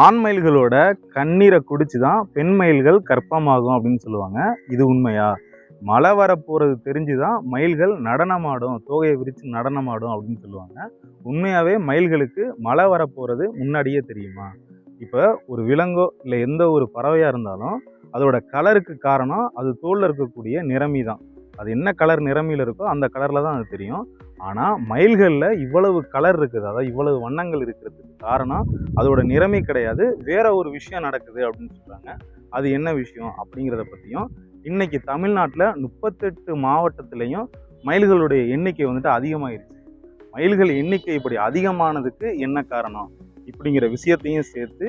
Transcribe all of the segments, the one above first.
ஆண் மயில்களோட கண்ணீரை குடிச்சு தான் பெண் மயில்கள் கர்ப்பமாகும் அப்படின்னு சொல்லுவாங்க. இது உண்மையா? மழை வரப்போகிறது தெரிஞ்சு தான் மயில்கள் நடனமாடும் தோகையை விரித்து நடனமாடும் அப்படின்னு சொல்லுவாங்க. உண்மையாகவே மயில்களுக்கு மழை வரப்போகிறது முன்னாடியே தெரியுமா? இப்போ ஒரு விலங்கோ இல்லை எந்த ஒரு பறவையாக இருந்தாலும் அதோட கலருக்கு காரணம் அது தோலில் இருக்கக்கூடிய நிறமி தான் அது என்ன கலர் நிறமியில் இருக்கோ அந்த கலரில் தான் அது தெரியும். ஆனால் மயில்களில் இவ்வளவு கலர் இருக்குது அதாவது இவ்வளவு வண்ணங்கள் இருக்கிறதுக்கு காரணம் அதோட நிறமே கிடையாது வேற ஒரு விஷயம் நடக்குது அப்படின்னு சொல்கிறாங்க அது என்ன விஷயம் அப்படிங்கிறத பற்றியும் இன்னைக்கு தமிழ்நாட்டில் முப்பத்தெட்டு மாவட்டத்திலையும் மயில்களுடைய எண்ணிக்கை வந்துட்டு அதிகமாயிருச்சு. மயில்கள் எண்ணிக்கை இப்படி அதிகமானதுக்கு என்ன காரணம் இப்படிங்கிற விஷயத்தையும் சேர்த்து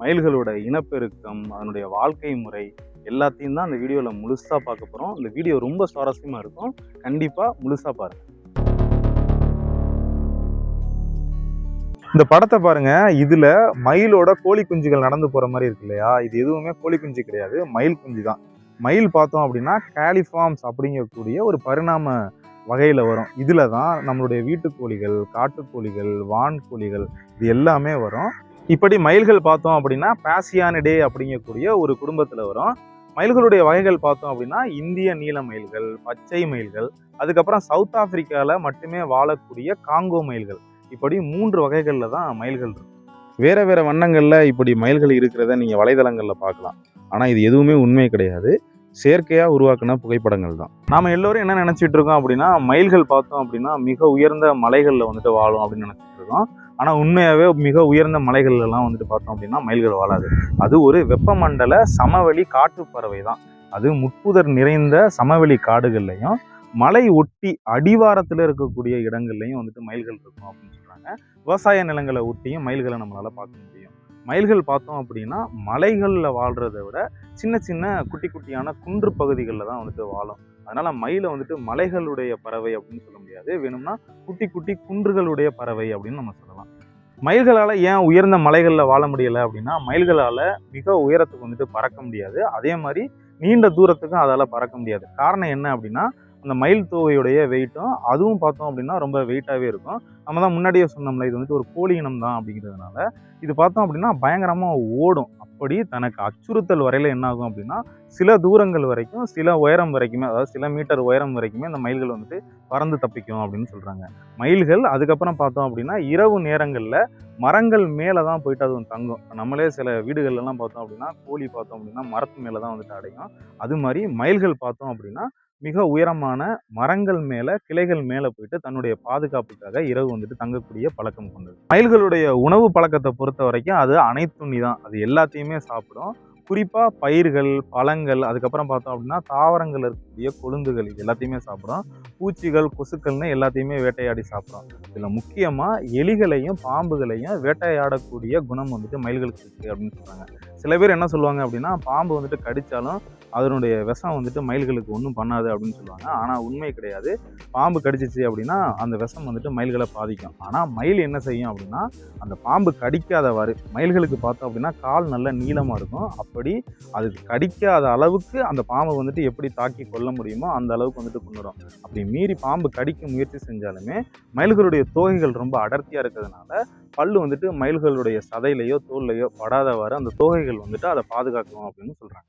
மயில்களோட இனப்பெருக்கம் அதனுடைய வாழ்க்கை முறை எல்லாத்தையும் தான் அந்த வீடியோவில் முழுசாக பார்க்க போகிறோம் இந்த வீடியோ ரொம்ப சுவாரஸ்யமாக இருக்கும். கண்டிப்பாக முழுசாக பாருங்கள் இந்த படத்தை பாருங்க இதுல மயிலோட கோழி குஞ்சுகள் நடந்து போற மாதிரி இருக்கு இல்லையா? இது எதுவுமே கோழி குஞ்சு கிடையாது மயில் குஞ்சு தான். மயில் பார்த்தோம் அப்படின்னா கேலிஃபார்ம்ஸ் அப்படிங்கக்கூடிய ஒரு பரிணாம வகையில் வரும். இதில் தான் நம்மளுடைய வீட்டுக்கோழிகள் காட்டுக்கோழிகள் வான்கோழிகள் இது எல்லாமே வரும். இப்படி மயில்கள் பார்த்தோம் அப்படின்னா பாசியானிடே அப்படிங்கக்கூடிய ஒரு குடும்பத்தில் வரும். மயில்களுடைய வகைகள் பார்த்தோம் அப்படின்னா இந்திய நீல மயில்கள் பச்சை மயில்கள் அதுக்கப்புறம் சவுத் ஆப்பிரிக்காவில் மட்டுமே வாழக்கூடிய காங்கோ மயில்கள். இப்படி மூன்று வகைகளில் தான் மயில்கள் இருக்கு. வேற வேற வண்ணங்களில் இப்படி மயில்கள் இருக்கிறத நீங்கள் வலைதளங்களில் பார்க்கலாம். ஆனால் இது எதுவுமே உண்மை கிடையாது. செயற்கையாக உருவாக்கின புகைப்படங்கள் தான். நாம் எல்லோரும் என்ன நினச்சிட்டு இருக்கோம் அப்படின்னா மயில்கள் பார்த்தோம் அப்படின்னா மிக உயர்ந்த மலைகளில் வந்துட்டு வாழும் அப்படின்னு நினச்சிட்டு இருக்கோம். ஆனால் உண்மையாகவே மிக உயர்ந்த மலைகள்லாம் வந்துட்டு பார்த்தோம் அப்படின்னா மயில்கள் வாழாது. அது ஒரு வெப்பமண்டல சமவெளி காட்டுப்பறவை தான். அது முட்புதர் நிறைந்த சமவெளி காடுகள்லையும் மலை ஒட்டி அடிவாரத்தில் இருக்கக்கூடிய இடங்கள்லையும் வந்துட்டு மயில்கள் இருக்கும் அப்படின்னு சொல்கிறாங்க விவசாய நிலங்களை ஒட்டியும் மயில்களை நம்மளால் பார்க்க முடியும். மயில்கள் பார்த்தோம் அப்படின்னா மலைகளில் வாழ்கிறத விட சின்ன சின்ன குட்டி குட்டியான குன்று பகுதிகளில் தான் வந்துட்டு வாழும். அதனால் மயிலை வந்துட்டு மலைகளுடைய பறவை அப்படின்னு சொல்ல முடியாது. வேணும்னா குட்டி குட்டி குன்றுகளுடைய பறவை அப்படின்னு நம்ம சொல்லலாம். மயில்களால் ஏன் உயர்ந்த மலைகளில் வாழ முடியலை அப்படின்னா மயில்களால் மிக உயரத்துக்கு வந்துட்டு பறக்க முடியாது. அதே மாதிரி நீண்ட தூரத்துக்கும் அதால் பறக்க முடியாது. காரணம் என்ன அப்படின்னா அந்த மயில் தோகையுடைய வெயிட்டும் அதுவும் பார்த்தோம் அப்படின்னா ரொம்ப வெயிட்டாகவே இருக்கும். நம்ம தான் முன்னாடியே சொன்னோம்ல இது வந்துட்டு ஒரு கோழி இனம் தான் அப்படிங்கிறதுனால. இது பார்த்தோம் அப்படின்னா பயங்கரமாக ஓடும். அப்படி தனக்கு அச்சுறுத்தல் வரையில் என்ன ஆகும் அப்படின்னா சில தூரங்கள் வரைக்கும் சில உயரம் வரைக்குமே அதாவது சில மீட்டர் உயரம் வரைக்குமே அந்த மயில்கள் வந்துட்டு பறந்து தப்பிக்கும் அப்படின்னு சொல்கிறாங்க மயில்கள் அதுக்கப்புறம் பார்த்தோம் அப்படின்னா இரவு நேரங்களில் மரங்கள் மேலே தான் போயிட்டு அது தங்கும். நம்மளே சில வீடுகள்லாம் பார்த்தோம் அப்படின்னா கோழி பார்த்தோம் அப்படின்னா மரத்து மேலே தான் வந்துட்டு அடையும். அது மாதிரி மயில்கள் பார்த்தோம் அப்படின்னா மிக உயரமான மரங்கள் மேலே கிளைகள் மேலே போயிட்டு தன்னுடைய பாதுகாப்புக்காக இரவு வந்துட்டு தங்கக்கூடிய பழக்கம் கொண்டது. மயில்களுடைய உணவு பழக்கத்தை பொறுத்த வரைக்கும் அது அனைத்துண்ணி தான் அது எல்லாத்தையுமே சாப்பிடும். குறிப்பாக பயிர்கள் பழங்கள் அதுக்கப்புறம் பார்த்தோம் அப்படின்னா தாவரங்கள் இருக்கக்கூடிய கொழுந்துகள் இது எல்லாத்தையுமே சாப்பிட்றோம். பூச்சிகள் கொசுக்கள்னு எல்லாத்தையுமே வேட்டையாடி சாப்பிட்றோம். இதில் முக்கியமாக எலிகளையும் பாம்புகளையும் வேட்டையாடக்கூடிய குணம் வந்துட்டு மயில்களுக்கு இருக்குது அப்படின்னு சொல்கிறாங்க சில பேர் என்ன சொல்லுவாங்க அப்படின்னா பாம்பு வந்துட்டு கடித்தாலும் அதனுடைய விஷம் வந்துட்டு மயில்களுக்கு ஒன்றும் பண்ணாது அப்படின்னு சொல்லுவாங்க. ஆனால் உண்மை கிடையாது. பாம்பு கடிச்சிச்சு அப்படின்னா அந்த விஷம் வந்துட்டு மயில்களை பாதிக்கும். ஆனால் மயில் என்ன செய்யும் அப்படின்னா அந்த பாம்பு கடிக்காதவாறு மயில்களுக்கு பார்த்தோம் அப்படின்னா கால் நல்ல நீளமாக இருக்கும். அப்போ அப்படி அது கடிக்காத அளவுக்கு அந்த பாம்பை வந்துட்டு எப்படி தாக்கி கொள்ள முடியுமோ அந்த அளவுக்கு வந்துட்டு கொண்டுடும். அப்படி மீறி பாம்பு கடிக்க முயற்சி செஞ்சாலுமே மயில்களுடைய தோகைகள் ரொம்ப அடர்த்தியாக இருக்கிறதுனால பல்லு வந்துட்டு மயில்களுடைய சதையிலையோ தோல்லையோ படாதவாறு அந்த தோகைகள் வந்துட்டு அதை பாதுகாக்கணும் அப்படின்னு சொல்கிறாங்க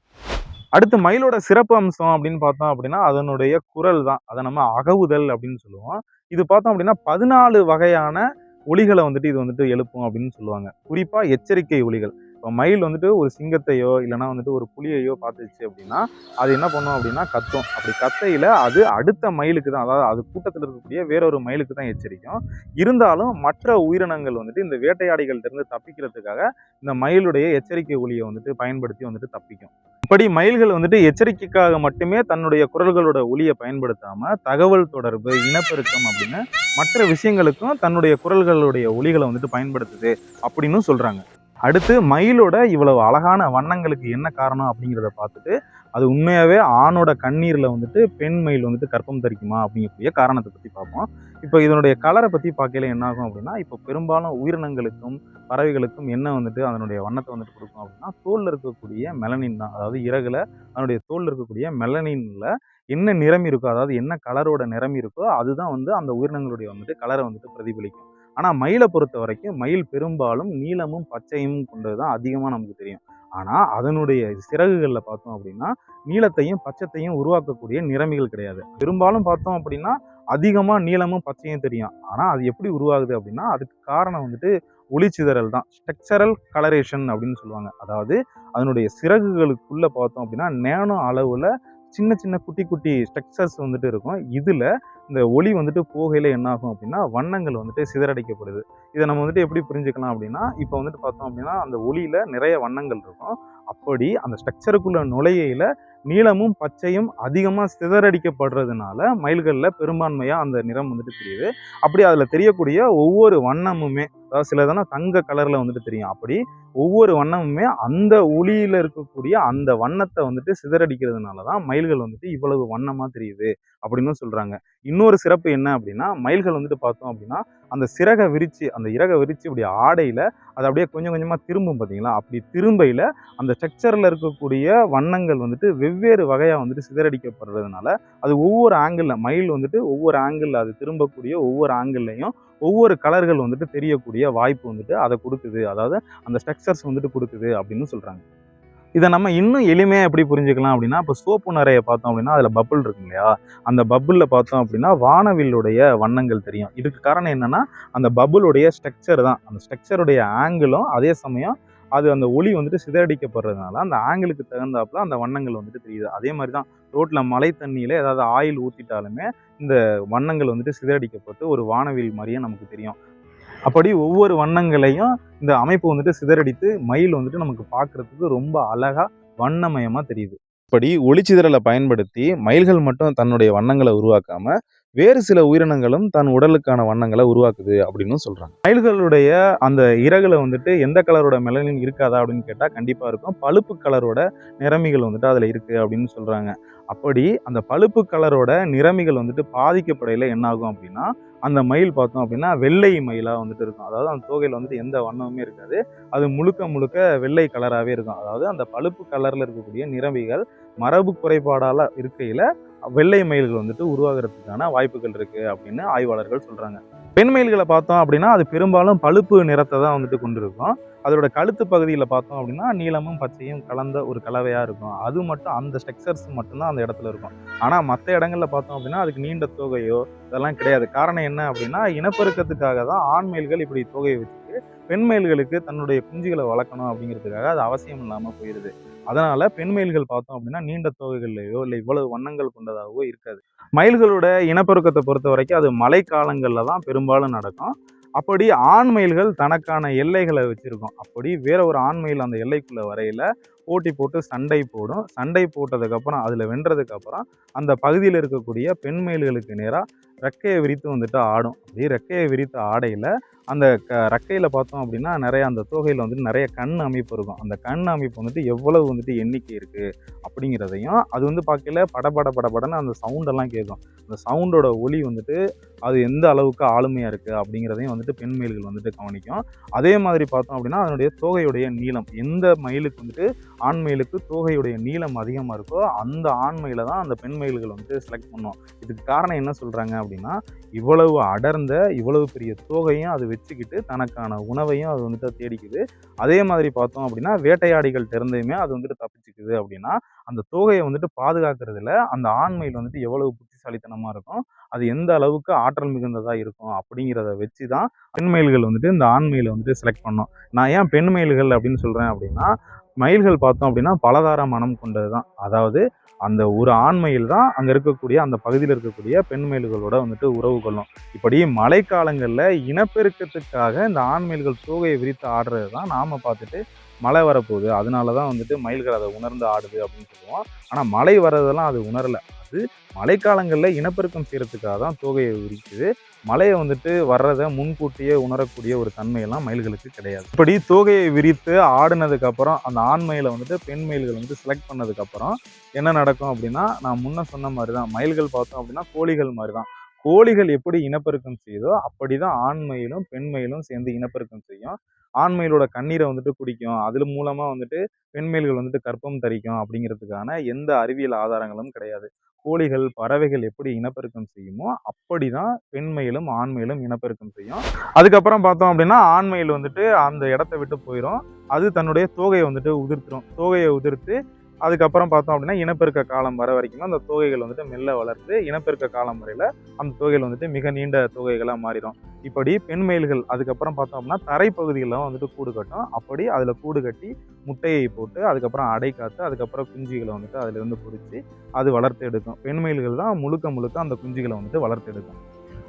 அடுத்து மயிலோட சிறப்பு அம்சம் அப்படின்னு பார்த்தோம் அப்படின்னா அதனுடைய குரல் தான். அதை நம்ம அகவுதல் அப்படின்னு சொல்லுவோம். இது பார்த்தோம் அப்படின்னா பதினாலு வகையான ஒலிகளை வந்துட்டு இது வந்துட்டு எழுப்பும் அப்படின்னு சொல்லுவாங்க. குறிப்பாக எச்சரிக்கை ஒலிகள். இப்போ மயில் வந்துட்டு ஒரு சிங்கத்தையோ இல்லைனா வந்துட்டு ஒரு புலியையோ பார்த்துச்சு அப்படின்னா அது என்ன பண்ணும் அப்படின்னா கத்தும். அப்படி கத்தையில் அது அடுத்த மயிலுக்கு தான் அதாவது அது கூட்டத்தில் இருக்கக்கூடிய வேறொரு மயிலுக்கு தான் எச்சரிக்கும். இருந்தாலும் மற்ற உயிரினங்கள் வந்துட்டு இந்த வேட்டையாடிகள்கிட்டருந்து தப்பிக்கிறதுக்காக இந்த மயிலுடைய எச்சரிக்கை ஒளியை வந்துட்டு பயன்படுத்தி வந்துட்டு தப்பிக்கும். இப்படி மயில்கள் வந்துட்டு எச்சரிக்கைக்காக மட்டுமே தன்னுடைய குரல்களோட ஒளியை பயன்படுத்தாமல் தகவல் தொடர்பு இனப்பெருக்கம் அப்படின்னு மற்ற விஷயங்களுக்கும் தன்னுடைய குரல்களுடைய ஒளிகளை வந்துட்டு பயன்படுத்துது அப்படின்னு சொல்கிறாங்க அடுத்து மயிலோட இவ்வளவு அழகான வண்ணங்களுக்கு என்ன காரணம் அப்படிங்கிறத பார்த்துட்டு அது உண்மையாகவே ஆணோட கண்ணீரில் வந்துட்டு பெண் மயில் வந்துட்டு கற்பம் தரிக்குமா அப்படிங்கக்கூடிய காரணத்தை பற்றி பார்ப்போம். இப்போ இதனுடைய கலரை பற்றி பார்க்கல என்ன ஆகும் அப்படின்னா இப்போ பெரும்பாலும் உயிரினங்களுக்கும் பறவைகளுக்கும் என்ன வந்துட்டு அதனுடைய வண்ணத்தை வந்துட்டு கொடுக்கும் அப்படின்னா தோலில் இருக்கக்கூடிய மெலனின் தான். அதாவது இறகுல அதனுடைய தோலில் இருக்கக்கூடிய மெலனின்ல என்ன நிறம் இருக்கோ அதாவது என்ன கலரோட நிறம் இருக்கோ அதுதான் வந்து அந்த உயிரினங்களுடைய வந்துட்டு கலரை வந்துட்டு பிரதிபலிக்கும். ஆனால் மயிலை பொறுத்த வரைக்கும் மயில் பெரும்பாலும் நீளமும் பச்சையும் கொண்டது தான் அதிகமாக நமக்கு தெரியும். ஆனால் அதனுடைய சிறகுகளில் பார்த்தோம் அப்படின்னா நீளத்தையும் பச்சத்தையும் உருவாக்கக்கூடிய நிறமிகள் கிடையாது. பெரும்பாலும் பார்த்தோம் அப்படின்னா அதிகமாக நீளமும் பச்சையும் தெரியும். ஆனால் அது எப்படி உருவாகுது அப்படின்னா அதுக்கு காரணம் வந்துட்டு ஒளிச்சிதறல் தான். ஸ்ட்ரக்சரல் கலரேஷன் அப்படின்னு சொல்லுவாங்க. அதாவது அதனுடைய சிறகுகளுக்குள்ளே பார்த்தோம் அப்படின்னா நேனோ அளவில் சின்ன சின்ன குட்டி குட்டி ஸ்ட்ரக்சர்ஸ் வந்துட்டு இருக்கும். இதில் இந்த ஒளி வந்துட்டு போகையில் என்னாகும் அப்படின்னா வண்ணங்கள் வந்துட்டு சிதறடிக்கப்படுது. இதை நம்ம வந்துட்டு எப்படி புரிஞ்சுக்கலாம் அப்படின்னா இப்போ வந்துட்டு பார்த்தோம் அப்படின்னா அந்த ஒளியில் நிறைய வண்ணங்கள் இருக்கும். அப்படி அந்த ஸ்ட்ரக்சருக்குள்ள நுழையில நீளமும் பச்சையும் அதிகமாக சிதறடிக்கப்படுறதுனால மயில்களில் பெரும்பான்மையாக அந்த நிறம் வந்துட்டு தெரியுது. அப்படி அதில் தெரியக்கூடிய ஒவ்வொரு வண்ணமுமே அதாவது சிலதெல்லாம் தங்க கலரில் வந்துட்டு தெரியும். அப்படி ஒவ்வொரு வண்ணமுமே அந்த ஒளியில் இருக்கக்கூடிய அந்த வண்ணத்தை வந்துட்டு சிதறடிக்கிறதுனால தான் மயில்கள் வந்துட்டு இவ்வளவு வண்ணமாக தெரியுது அப்படின்னு சொல்கிறாங்க இன்னொரு சிறப்பு என்ன அப்படின்னா மயில்கள் வந்துட்டு பார்த்தோம் அப்படின்னா அந்த சிறகை விரித்து அந்த இறகை விரித்து இப்படி ஆடையில் அது அப்படியே கொஞ்சம் கொஞ்சமாக திரும்பும் பார்த்தீங்களா அப்படி திரும்பையில் அந்த ஸ்ட்ரக்சரில் இருக்கக்கூடிய வண்ணங்கள் வந்துட்டு வெவ்வேறு வகையாக வந்துட்டு சிதறடிக்கப்படுறதுனால அது ஒவ்வொரு ஆங்கிளில் மயில் வந்துட்டு ஒவ்வொரு ஆங்கிளில் அது திரும்பக்கூடிய ஒவ்வொரு ஆங்கிள்லையும் ஒவ்வொரு கலர்கள் வந்துட்டு தெரியக்கூடிய வாய்ப்பு வந்துட்டு அதை கொடுக்குது. அதாவது அந்த ஸ்ட்ரக்சர்ஸ் வந்துட்டு கொடுக்குது அப்படின்னு சொல்கிறாங்க இதை நம்ம இன்னும் எளிமையாக எப்படி புரிஞ்சுக்கலாம் அப்படின்னா இப்போ சோப்பு நிறைய பார்த்தோம் அப்படின்னா அதில் பப்புள் இருக்கு இல்லையா? அந்த பப்புளில் பார்த்தோம் அப்படின்னா வானவில்லுடைய வண்ணங்கள் தெரியும். இதுக்கு காரணம் என்னன்னா அந்த பப்புளுடைய ஸ்ட்ரக்சர் தான். அந்த ஸ்ட்ரக்சருடைய ஆங்கிளும் அதே சமயம் அது அந்த ஒளி வந்துட்டு சிதறடிக்கப்படுறதுனால அந்த ஆங்கிளுக்கு தகுந்தாப்புல அந்த வண்ணங்கள் வந்துட்டு தெரியுது. அதே மாதிரி தான் ரோட்டில் மழை தண்ணியில் ஏதாவது ஆயில் ஊற்றிட்டாலுமே இந்த வண்ணங்கள் வந்துட்டு சிதறடிக்கப்பட்டு ஒரு வானவில் மாதிரியே நமக்கு தெரியும். அப்படி ஒவ்வொரு வண்ணங்களையும் இந்த அமைப்பு வந்துட்டு சிதறடித்து மயில் வந்துட்டு நமக்கு பார்க்கறதுக்கு ரொம்ப அழகாக வண்ணமயமாக தெரியுது. இப்படி ஒளிச்சிதறலை பயன்படுத்தி மயில்கள் மட்டும் தன்னுடைய வண்ணங்களை உருவாக்காமல் வேறு சில உயிரினங்களும் தன் உடலுக்கான வண்ணங்களை உருவாக்குது அப்படின்னு சொல்றாங்க. மயில்களுடைய அந்த இறகுல வந்துட்டு எந்த கலரோட மெலனின் இருக்காதா அப்படின்னு கேட்டால் கண்டிப்பா இருக்கும். பழுப்பு கலரோட நிறமிகள் வந்துட்டு அதுல இருக்கு அப்படின்னு சொல்றாங்க. அப்படி அந்த பழுப்பு கலரோட நிறமிகள் வந்துட்டு பாதிக்கப்படையில என்ன ஆகும் அப்படின்னா அந்த மயில் பார்த்தோம் அப்படின்னா வெள்ளை மயிலா வந்துட்டு இருக்கும். அதாவது அந்த தோகையில் வந்துட்டு எந்த வண்ணமுமே இருக்காது. அது முழுக்க முழுக்க வெள்ளை கலராகவே இருக்கும். அதாவது அந்த பழுப்பு கலர்ல இருக்கக்கூடிய நிறமிகள் மரபு குறைபாடால இருக்கையில வெள்ளை மயில்கள் வந்துட்டு உருவாகிறதுக்கான வாய்ப்புகள் இருக்கு அப்படின்னு ஆய்வாளர்கள் சொல்றாங்க. பெண் மயில்களை பார்த்தோம் அப்படின்னா அது பெரும்பாலும் பழுப்பு நிறத்தை தான் வந்துட்டு கொண்டிருக்கும். அதோட கழுத்து பகுதியில் பார்த்தோம் அப்படின்னா நீலமும் பச்சையும் கலந்த ஒரு கலவையாக இருக்கும். அது மட்டும் அந்த ஸ்ட்ரக்சர்ஸ் மட்டும்தான் அந்த இடத்துல இருக்கும். ஆனால் மற்ற இடங்களில் பார்த்தோம் அப்படின்னா அதுக்கு நீண்ட தொகையோ இதெல்லாம் கிடையாது. காரணம் என்ன அப்படின்னா இனப்பெருக்கத்துக்காக தான் ஆண் மயில்கள் இப்படி தொகையை வச்சுட்டு பெண் மயில்களுக்கு தன்னுடைய குஞ்சுகளை வளர்க்கணும் அப்படிங்கிறதுக்காக அது அவசியம் இல்லாமல் போயிடுது அதனால பெண் மயில்கள் பார்த்தோம் அப்படின்னா நீண்ட தொகைகள்லையோ இல்லை இவ்வளவு வண்ணங்கள் கொண்டதாகவோ இருக்காது. மயில்களோட இனப்பெருக்கத்தை பொறுத்த வரைக்கும் அது மழை காலங்களில் தான் பெரும்பாலும் நடக்கும். அப்படி ஆண் மயில்கள் தனக்கான எல்லைகளை வச்சுருக்கோம். அப்படி வேற ஒரு ஆண் மயில் அந்த எல்லைக்குள்ள வரையில போட்டி போட்டு சண்டை போடும். சண்டை போட்டதுக்கப்புறம் அதில் வென்றதுக்கப்புறம் அந்த பகுதியில் இருக்கக்கூடிய பெண் மயில்களுக்கு நேராக ரெக்கையை விரித்து வந்துட்டு ஆடும். அப்படி ரெக்கையை விரித்து ஆடையில் அந்த க ரெக்கையில் பார்த்தோம் அப்படின்னா நிறைய அந்த தோகையில் வந்துட்டு நிறைய கண் அமைப்பு இருக்கும். அந்த கண் அமைப்பு வந்துட்டு எவ்வளவு வந்துட்டு எண்ணிக்கை இருக்குது அப்படிங்கிறதையும் அது வந்து பார்க்கல படபட படபடன்னு அந்த சவுண்டெல்லாம் கேட்கும். அந்த சவுண்டோட ஒலி வந்துட்டு அது எந்த அளவுக்கு ஆளுமையாக இருக்குது அப்படிங்கிறதையும் வந்துட்டு பெண் மயில்கள் வந்துட்டு கவனிக்கும். அதே மாதிரி பார்த்தோம் அப்படின்னா அதனுடைய தோகையுடைய நீளம் எந்த மயிலுக்கு வந்துட்டு ஆண் மயிலுக்கு தோகையுடைய நீளம் அதிகமாக இருக்கோ அந்த ஆண்மையில் தான் அந்த பெண் மயில்கள் வந்துட்டு செலக்ட் பண்ணும். இதுக்கு காரணம் என்ன சொல்கிறாங்க அப்படின்னா இவ்வளவு அடர்ந்த இவ்வளவு பெரிய தோகையும் அது வச்சுக்கிட்டு தனக்கான உணவையும் அது வந்துட்டு தேடிக்குது. அதே மாதிரி பார்த்தோம் அப்படின்னா வேட்டையாடிகள் திறந்தையுமே அது வந்துட்டு தப்பிச்சுக்குது அப்படின்னா அந்த தோகையை வந்துட்டு பாதுகாக்கிறதுல அந்த ஆண்மையில் வந்துட்டு எவ்வளவு புத்திசாலித்தனமாக இருக்கும் அது எந்த அளவுக்கு ஆற்றல் மிகுந்ததாக இருக்கும் அப்படிங்கிறத வச்சு தான் பெண்மயில்கள் வந்துட்டு இந்த ஆண்மையில் வந்துட்டு செலக்ட் பண்ணோம். நான் ஏன் பெண் மயில்கள் அப்படின்னு சொல்கிறேன் அப்படின்னா மயில்கள் பார்த்தோம் அப்படின்னா பலதார மனம் கொண்டது தான் அதாவது அந்த ஒரு ஆண் மயில் தான் அங்கே இருக்கக்கூடிய அந்த பகுதியில் இருக்கக்கூடிய பெண் மயில்களோட வந்துட்டு உறவு கொள்ளும். இப்படி மழைக்காலங்களில் இனப்பெருக்கத்துக்காக இந்த ஆண் மயில்கள் தோகையை விரித்து ஆடுறது தான் நாம் பார்த்துட்டு மழை வரப்போகுது. அதனால தான் வந்துட்டு மயில்கள் அதை உணர்ந்து ஆடுது அப்படின்னு சொல்லுவோம். ஆனால் மழை வர்றதெல்லாம் அது உணரலை. அது மழைக்காலங்களில் இனப்பெருக்கம் செய்கிறதுக்காக தான் தோகையை விரிக்குது மழையை வந்துட்டு வர்றதை முன்கூட்டியே உணரக்கூடிய ஒரு தன்மையெல்லாம் மயில்களுக்கு கிடையாது. இப்படி தோகையை விரித்து ஆடினதுக்கப்புறம் அந்த ஆண் மயிலை வந்துட்டு பெண் மயில்கள் வந்து செலக்ட் பண்ணதுக்கப்புறம் என்ன நடக்கும் அப்படின்னா நான் முன்ன சொன்ன மாதிரி தான் மயில்கள் பார்த்தோம் அப்படின்னா கோழிகள் மாதிரி தான் கோழிகள் எப்படி இனப்பெருக்கம் செய்யுதோ அப்படி தான் ஆண் மயிலும் பெண் மயிலும் சேர்ந்து இனப்பெருக்கம் செய்யும். ஆண் மயிலோட கண்ணீரை வந்துட்டு குடிக்கும். அதில் மூலமா வந்துட்டு பெண்மயில்கள் வந்துட்டு கற்பம் தரிக்கும் அப்படிங்கிறதுக்கான எந்த அறிவியல் ஆதாரங்களும் கிடையாது. கோழிகள் பறவைகள் எப்படி இனப்பெருக்கம் செய்யுமோ அப்படிதான் தான் பெண்மயிலும் ஆண்மயிலும் இனப்பெருக்கம் செய்யும். அதுக்கப்புறம் பார்த்தோம் அப்படின்னா ஆண் மயில் வந்துட்டு அந்த இடத்த விட்டு போயிடும் அது தன்னுடைய தோகையை வந்துட்டு உதிர்த்துரும். தோகையை உதிர்த்து அதுக்கப்புறம் பார்த்தோம் அப்படின்னா இனப்பெருக்க காலம் வர வரைக்கும் அந்த தோகைகள் வந்துட்டு மெல்ல வளர்த்து இனப்பெருக்க காலம் முறையில் அந்த தொகைகள் வந்துட்டு மிக நீண்ட தோகைகளாக மாறிடும் இப்படி பெண் மயில்கள் அதுக்கப்புறம் பார்த்தோம் அப்படின்னா தரைப்பகுதிகளில் வந்துட்டு கூடு கட்டும். அப்படி அதில் கூடு கட்டி முட்டையை போட்டு அதுக்கப்புறம் அடை காத்து அதுக்கப்புறம் குஞ்சுகளை வந்துட்டு அதிலிருந்து பிடிச்சி அது வளர்த்து எடுக்கும். பெண் மயில்கள் தான் முழுக்க முழுக்க அந்த குஞ்சுகளை வந்துட்டு வளர்த்து எடுக்கும்.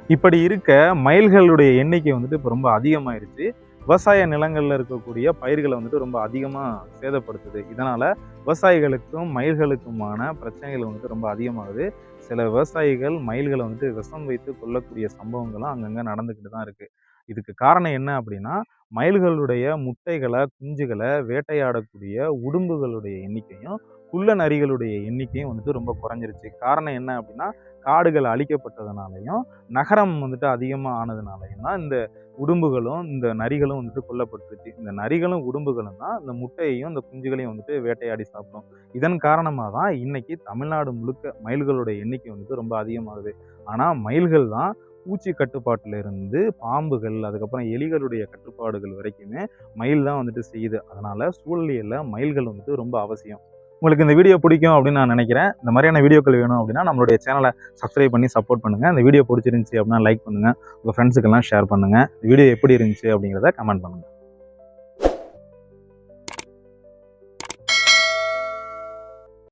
இப்படி இருக்க மயில்களுடைய எண்ணிக்கை வந்துட்டு இப்போ ரொம்ப அதிகமாயிருச்சு. விவசாய நிலங்களில் இருக்கக்கூடிய பயிர்களை வந்துட்டு ரொம்ப அதிகமாக சேதப்படுத்துது. இதனால் விவசாயிகளுக்கும் மயில்களுக்குமான பிரச்சனைகள் வந்துட்டு ரொம்ப அதிகமாகுது. சில விவசாயிகள் மயில்களை வந்துட்டு விஷம் வைத்து கொல்லக்கூடிய சம்பவங்களும் அங்கங்கே நடந்துக்கிட்டு தான் இருக்குது இதுக்கு காரணம் என்ன அப்படின்னா மயில்களுடைய முட்டைகளை குஞ்சுகளை வேட்டையாடக்கூடிய உடும்புகளுடைய எண்ணிக்கையும் குள்ள நரிகளுடைய எண்ணிக்கையும் வந்துட்டு ரொம்ப குறைஞ்சிருச்சு. காரணம் என்ன அப்படின்னா காடுகள் அழிக்கப்பட்டதுனாலையும் நகரம் வந்துட்டு அதிகமாக ஆனதுனாலையும் தான் இந்த உடும்புகளும் இந்த நரிகளும் வந்துட்டு கொல்லப்பட்டுருச்சு. இந்த நரிகளும் உடும்புகளும் தான் இந்த முட்டையையும் இந்த குஞ்சுகளையும் வந்துட்டு வேட்டையாடி சாப்பிடும். இதன் காரணமாக தான் இன்னைக்கு தமிழ்நாடு முழுக்க மயில்களுடைய எண்ணிக்கை வந்துட்டு ரொம்ப அதிகமாகுது. ஆனால் மயில்கள் தான் பூச்சி கட்டுப்பாட்டில் இருந்து பாம்புகள் அதுக்கப்புறம் எலிகளுடைய கட்டுப்பாடுகள் வரைக்குமே மயில் தான் வந்துட்டு செய்யுது. அதனால் சூழலியலில் மயில்கள் வந்துட்டு ரொம்ப அவசியம். உங்களுக்கு இந்த வீடியோ பிடிக்கும் அப்படின்னு நான் நினைக்கிறேன். இந்த மாதிரியான வீடியோக்கள் வேணும் அப்படின்னா நம்மளுடைய சேனலை சப்ஸ்கிரைப் பண்ணி சப்போர்ட் பண்ணுங்கள் இந்த வீடியோ பிடிச்சிருந்துச்சி அப்படின்னா லைக் பண்ணுங்கள் உங்கள் ஃப்ரெண்ட்ஸுக்கெல்லாம் ஷேர் பண்ணுங்கள் வீடியோ எப்படி இருந்துச்சு அப்படிங்கிறத கமெண்ட் பண்ணுங்கள்